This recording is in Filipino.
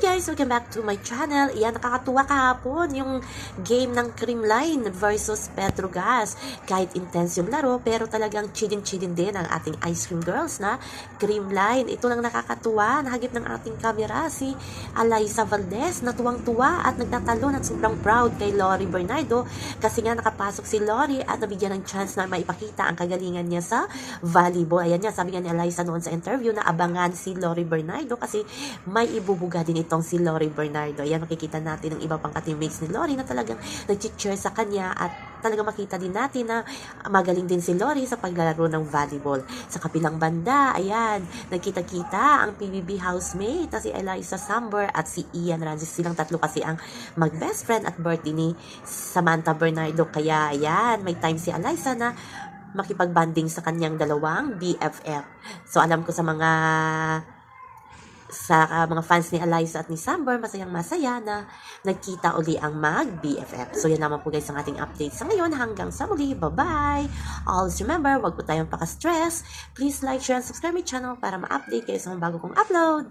guys! Welcome back to my channel. Iyan, nakakatuwa kahapon yung game ng Creamline versus Petrogas. Kahit intense yung laro, pero talagang chidin-chidin din ang ating ice cream girls na Creamline. Ito lang nakakatuwa. Nahagip ng ating camera si Eliza Valdez na tuwang-tuwa at nagtatalon at sobrang proud kay Lori Bernardo kasi nga nakapasok si Lori at nabigyan ng chance na maipakita ang kagalingan niya sa volleyball. Ayan niya, sabi nga ni Eliza noon sa interview na abangan si Lori Bernardo kasi may ibubuga din itong si Lori Bernardo. Ayan, makikita natin ang iba pang ka-teammates ni Lori na talagang nag-cheer sa kanya at talagang makita din natin na magaling din si Lori sa paglalaro ng volleyball. Sa kapilang banda, ayan, nagkita-kita ang PBB housemate na si Eliza Samber at si Ian Rancis. Silang tatlo kasi ang mag-best friend at birthday ni Samantha Bernardo. Kaya, ayan, may time si Eliza na makipag-banding sa kanyang dalawang BFF. So, alam ko sa mga sa uh, mga fans ni Eliza at ni Samber, masayang masaya na nagkita uli ang mag-BFF. So, yan naman po guys ang ating update sa ngayon. Hanggang sa muli. Bye-bye! Always remember, wag po tayong paka-stress. Please like, share, and subscribe my channel para ma-update kayo sa mga bago kong upload.